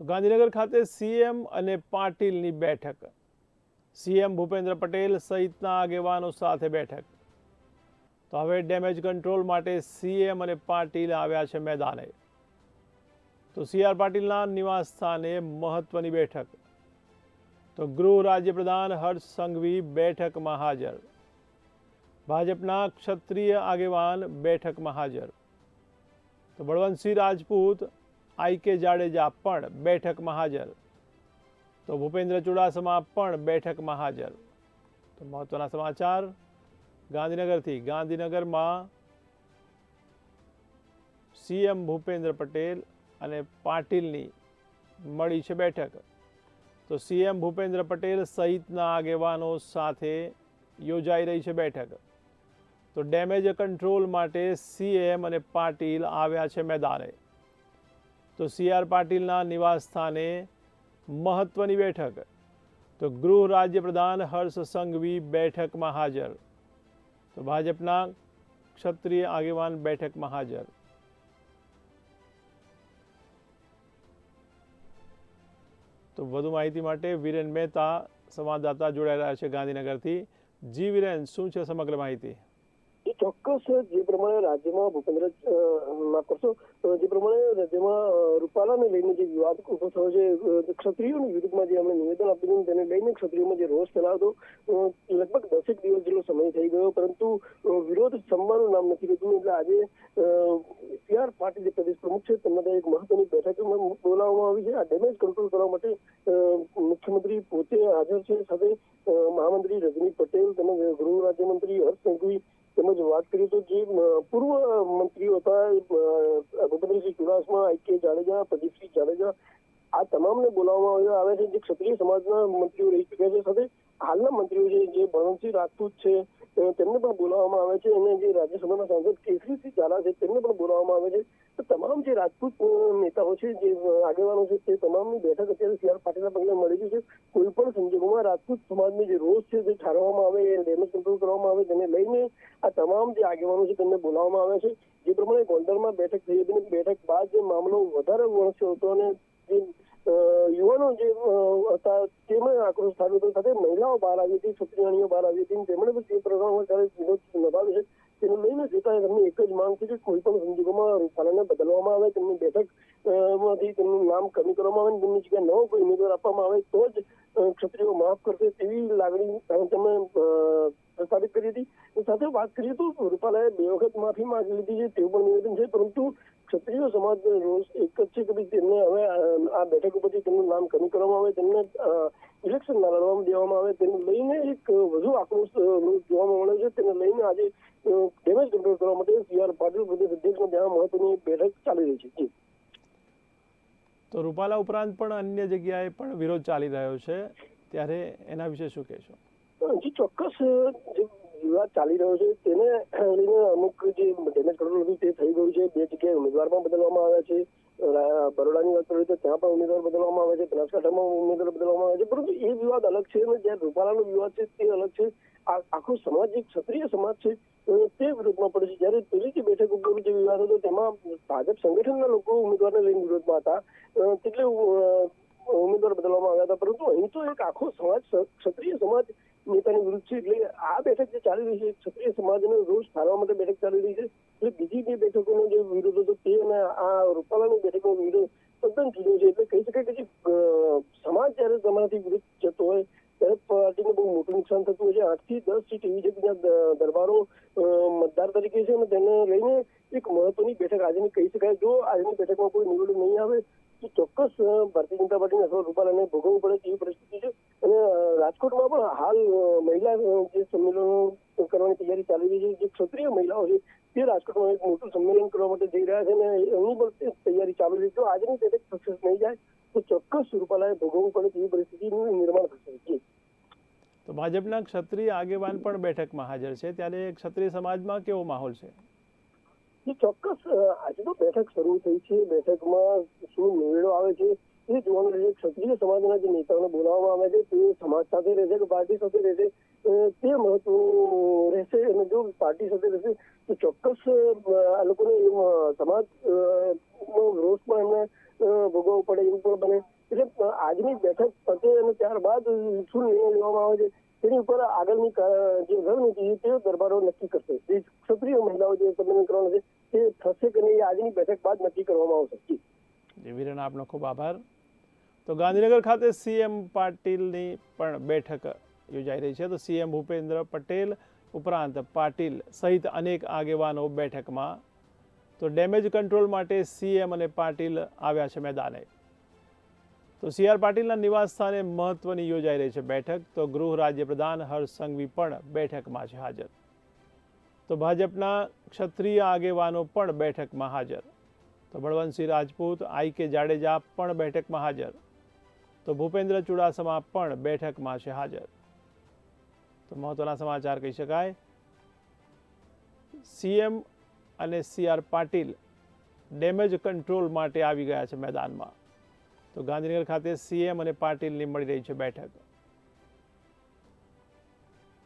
તો ગાંધીનગર ખાતે સીએમ અને પાટીલની બેઠક. સીએમ ભૂપેન્દ્ર પટેલ સહિતના આગેવાનો સાથે બેઠક. તો હવે ડેમેજ કંટ્રોલ માટે સીએમ અને પાટીલ આવ્યા છે મેદાને. તો સી આર પાટીલના નિવાસ સ્થાને મહત્વની બેઠક. તો ગૃહ રાજ્યપ્રધાન હર્ષ સંઘવી બેઠકમાં હાજર. ભાજપના ક્ષત્રિય આગેવાન બેઠકમાં હાજર. તો બળવંતસિંહ રાજપૂત આઈ કે જાડેજા પણ બેઠકમાં હાજર. તો ભૂપેન્દ્ર ચુડાસમા પણ બેઠકમાં હાજર. તો મહત્વના સમાચાર, ગાંધીનગરથી. ગાંધીનગરમાં સીએમ ભૂપેન્દ્ર પટેલ અને પાટીલની મળી છે બેઠક. તો સીએમ ભૂપેન્દ્ર પટેલ સહિતના આગેવાનો સાથે યોજાઈ રહી છે બેઠક. તો ડેમેજ કંટ્રોલ માટે સીએમ અને પાટીલ આવ્યા છે મેદાને. તો સી આર પાટીલના નિવાસ સ્થાને મહત્વની બેઠક. તો ગૃહ રાજ્યપ્રધાન હર્ષ સંઘવી બેઠકમાં હાજર. તો ભાજપના ક્ષત્રિય આગેવાન બેઠકમાં હાજર. તો વધુ માહિતી માટે વિરેન મહેતા, સંવાદદાતા જોડાયેલા છે ગાંધીનગરથી. જી વિરેન, શું છે સમગ્ર માહિતી? ચોક્કસ જે પ્રમાણે રાજ્યમાં ભૂપેન્દ્ર માફ કરશો જે પ્રમાણે રાજ્યમાં રૂપાલાને લઈને જે વિવાદ ઊભો થયો છે ક્ષત્રિયોની વિરુદ્ધમાં જે અમે નિવેદન આપ્યું તેને લઈને ક્ષત્રિયોમાં જે રોષ ફેલાવતો લગભગ દસેક દિવસ જેટલો સમય થઈ ગયો, પરંતુ વિરોધ થમવાનું નામ નથી લીધું, એટલે આજે પીઆર પાર્ટી જે પ્રદેશ પ્રમુખ છે, તેમના એક મહત્વની બેઠક બોલાવવામાં આવી છે. આ ડેમેજ કંટ્રોલ કરવા માટે મુખ્યમંત્રી પોતે હાજર છે. સાથે મહામંત્રી રજની પટેલ તેમજ ગૃહ રાજ્યમંત્રી હર્ષ સંઘવી તેમજ વાત કરીએ તો જે પૂર્વ મંત્રીઓ હતા ભૂપેન્દ્રસિંહ ચુડાસમા, આઈ જાડેજા, પ્રદીપસિંહ જાડેજા, આ તમામને બોલાવવામાં આવે છે જે ક્ષત્રિય સમાજના મંત્રીઓ રહી ચૂક્યા છે સાથે. હાલના મંત્રીઓ છે જે બળવંતસિંહ રાજપૂત છે તેમને પણ બોલાવવામાં આવે છે અને જે રાજ્યસભાના સાંસદ કેસરીસિંહ ઝાલા છે, તેમને પણ બોલાવવામાં આવે છે. તો તમામ જે રાજપૂત નેતાઓ છે, જે આગેવાનો છે, તે તમામની બેઠક અત્યારે સી આર પાટીલના પગલે મળી ગઈ છે. કોઈ પણ સંજોગોમાં રાજપૂત સમાજની જે રોષ છે તે ઠારવામાં આવે, એ ડેમેજ કંટ્રોલ કરવામાં આવે, તેને લઈને આ તમામ જે આગેવાનો છે, તેમને બોલાવવામાં આવે છે. જે પ્રમાણે ગોંડલમાં બેઠક થઈ હતી બેઠક બાદ જે મામલો વધારે વણસ્યો હતો અને જે યુવાનો જે હતા તેમાં આક્રોશ થયો સાથે મહિલાઓ બહાર આવી હતી ક્ષત્રિયાણીઓ બહાર આવી હતી. તેમણે પણ જે પ્રકારે વિરોધ નભાવ્યો છે, તેને લઈને જોતા તેમની એક જ માંગ છે કે કોઈ પણ સંજોગોમાં રૂપાલાને બદલવામાં આવે, તેમની બેઠકમાંથી તેમનું નામ કમી કરવામાં આવે તેમની જગ્યાએ નવો કોઈ ઉમેદવાર આપવામાં આવે, તો જ ક્ષત્રિયો માફ કરશે તેવી લાગણી તમે પ્રસ્થાપિત કરી હતી. સાથે વાત કરીએ તો રૂપાલાએ બે વખત માફી માંગી લીધી છે, તેવું પણ નિવેદન છે, પરંતુ ક્ષત્રિય સમાજનો રોષ એક જ છે કે ભાઈ તેમને હવે આ બેઠક ઉપરથી તેમનું નામ કમી કરવામાં આવે તેમને ઇલેક્શન ના લડવામાં દેવામાં આવે તેને લઈને એક વધુ આક્રોશ જોવામાં મળે છે. તેને લઈને આજે ડેમેજ કંટ્રોલ કરવા માટે સી આર પાટીલ પ્રદેશ અધ્યક્ષના ત્યાં મહત્વની બેઠક ચાલી રહી છે. તો રૂપાલા ઉપરાંત પણ અન્ય જગ્યાએ પણ વિરોધ ચાલી રહ્યો છે. ત્યારે એના વિશે શું કહેશો? જી ચોક્કસ વિવાદ ચાલી રહ્યો છે. તેને લઈને અમુક જે ડેમેજ કંટ્રોલ હતું તે થઈ ગયું છે. બે જગ્યાએ ઉમેદવાર પણ બદલવામાં આવ્યા છે. બરોડાની વાત કરીએ તો ત્યાં પણ ઉમેદવાર બદલવામાં આવે છે. બનાસકાંઠામાં ઉમેદવાર બદલવામાં આવે છે. પરંતુ એ વિવાદ અલગ છે અને જ્યાં રૂપાલાનો વિવાદ છે તે અલગ છે. આખો સમાજ જે ક્ષત્રિય સમાજ છે. તે વિરોધમાં પડે છે. જ્યારે પેલી જે બેઠક ઉપર જે વિવાદ હતો તેમાં ભાજપ સંગઠનના લોકો ઉમેદવારને લઈને વિરોધમાં હતા. એટલે ઉમેદવાર બદલવામાં આવ્યા હતા. પરંતુ અહીં તો એક આખો સમાજ, ક્ષત્રિય સમાજ નેતાની વિરુદ્ધ છે એટલે આ બેઠક જે ચાલી રહી છે, ક્ષત્રિય સમાજને રોષ ઠારવા માટે બેઠક ચાલી રહી છે. એટલે બીજી બે બેઠકોનો જે વિરોધ હતો તે અને આ રૂપાલાની બેઠકનો વિરોધ તદ્દન જુદો છે. એટલે કહી શકાય કે જે સમાજ જ્યારે તમારાથી વિરુદ્ધ જતો હોય, ત્યારે પાર્ટીને બહુ મોટું નુકસાન થતું હોય છે. આઠથી દસ સીટ એવી છે જ્યાં દરબારો મતદાર તરીકે છે અને તેને લઈને એક મહત્વની બેઠક આજની કહી શકાય. જો આજની બેઠકમાં કોઈ નિવડું નહીં આવે ચોક્કસ ભારતીય જનતા પાર્ટીને અથવા રૂપાલાને ભોગવવું પડે તેવી પરિસ્થિતિ છે. અને રાજકોટમાં પણ હાલ મહિલા જે સંમેલનો કરવાની તૈયારી ચાલી રહી છે, જે ક્ષત્રિય મહિલાઓ છે, તે રાજકોટમાં એક મોટું સંમેલન કરવા માટે જઈ રહ્યા છે અને એની પણ તૈયારી ચાલી રહી છે. આજની બેઠક સક્સેસ નહીં જાય, તો ચોક્કસ રૂપાલાએ ભોગવવું પડે તેવી પરિસ્થિતિનું નિર્માણ થશે. તો ભાજપના ક્ષત્રિય આગેવાન પણ બેઠકમાં હાજર છે. ત્યારે ક્ષત્રિય સમાજમાં કેવો માહોલ છે? એ ચોક્કસ આજે તો બેઠક શરૂ થઈ છે. બેઠકમાં શું નિવેડો આવે છે એ જોવાનું રહેશે ક્ષત્રિય સમાજના જે નેતાઓને બોલાવવામાં આવે છે, તે સમાજ સાથે રહેશે કે પાર્ટી સાથે રહેશે? તે મહત્વનું રહેશે અને જો પાર્ટી સાથે રહેશે, તો ચોક્કસ આ લોકોને સમાજ રોષ પણ એમને ભોગવવું પડે એવું પણ બને. એટલે આજની બેઠક પતે અને ત્યારબાદ શું નિર્ણય લેવામાં આવે છે, તેની ઉપર આગળની જે રણનીતિ તે દરબારો નક્કી કરશે. જે ક્ષત્રિય મહિલાઓ જે સંમેલન કરવાનું છે તે થશે કે નહીં આજની બેઠક બાદ નક્કી કરવામાં આવશે. જી. આપનો ખૂબ આભાર. તો ગાંધીનગર ખાતે સીએમ પાટીલની પણ બેઠક યોજાઈ રહી છે. તો સીએમ ભૂપેન્દ્ર પટેલ ઉપરાંત પાટીલ સહિત અનેક આગેવાનો બેઠકમાં. તો ડેમેજ કંટ્રોલ માટે સીએમ અને પાટીલ આવ્યા છે મેદાને. તો સી આર પાટીલના નિવાસ સ્થાને મહત્વની યોજાઈ રહી છે બેઠક. તો ગૃહ રાજ્યપ્રધાન હર્ષ સંઘવી પણ બેઠકમાં છે હાજર. તો ભાજપના ક્ષત્રિય આગેવાનો પણ બેઠકમાં હાજર. તો બળવંતસિંહ રાજપૂત, આઈ કે જાડેજા પણ બેઠકમાં હાજર. તો ભૂપેન્દ્ર ચુડાસમા પણ બેઠકમાં છે હાજર. તો મહત્વના સમાચાર કહી શકાય. સીએમ અને સીઆર પાટીલ ડેમેજ કંટ્રોલ માટે આવી ગયા છે મેદાનમાં. તો ગાંધીનગર ખાતે સીએમ અને પાટીલની મળી રહી છે બેઠક.